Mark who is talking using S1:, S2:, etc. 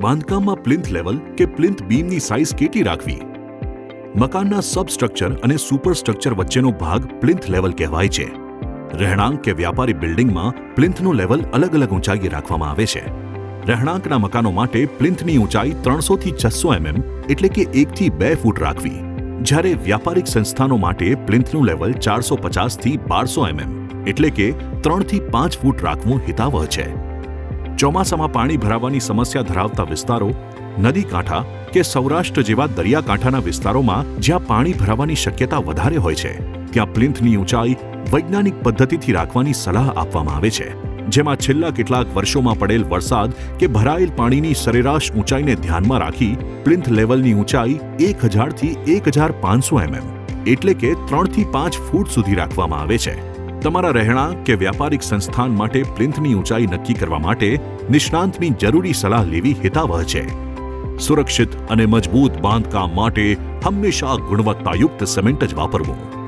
S1: બાંધકામમાં plinth level કે plinth બીમની સાઇઝ કેટલી રાખવી? મકાનના સબસ્ટ્રક્ચર અને સુપરસ્ટ્રક્ચર વચ્ચેનો ભાગ પ્લિન્થ લેવલ કહેવાય છે. રહેણાંક કે વ્યાપારી બિલ્ડિંગમાં પ્લિન્થનું લેવલ અલગ અલગ ઊંચાઈએ રાખવામાં આવે છે. રહેણાંકના મકાનો માટે પ્લિન્થની ઊંચાઈ ત્રણસોથી છસો એમએમ એટલે કે એકથી બે ફૂટ રાખવી. જ્યારે વ્યાપારિક સંસ્થાનો માટે પ્લિન્થનું લેવલ ચારસો પચાસથી બારસો એમએમ એટલે કે ત્રણથી પાંચ ફૂટ રાખવું હિતાવહ છે. ચોમાસામાં પાણી ભરાવાની સમસ્યા ધરાવતા વિસ્તારો, નદી કાંઠા કે સૌરાષ્ટ્ર જેવા દરિયાકાંઠાના વિસ્તારોમાં જ્યાં પાણી ભરાવાની શક્યતા વધારે હોય છે, ત્યાં પ્લિન્થની ઊંચાઈ વૈજ્ઞાનિક પદ્ધતિથી રાખવાની સલાહ આપવામાં આવે છે, જેમાં છેલ્લા કેટલાક વર્ષોમાં પડેલ વરસાદ કે ભરાયેલ પાણીની સરેરાશ ઊંચાઈને ધ્યાનમાં રાખી પ્લિન્થ લેવલની ઊંચાઈ એક હજારથી એક હજાર પાંચસો એમએમ, એટલે કે ત્રણથી પાંચ ફૂટ સુધી રાખવામાં આવે છે. તમારા રહેણાંક કે વ્યાપારિક સંસ્થાન માટે પ્લિન્થની ઊંચાઈ નક્કી કરવા માટે નિષ્ણાંતની જરૂરી સલાહ લેવી હિતાવહ છે. સુરક્ષિત અને મજબૂત બાંધકામ માટે હંમેશા ગુણવત્તાયુક્ત સિમેન્ટ જ વાપરવું.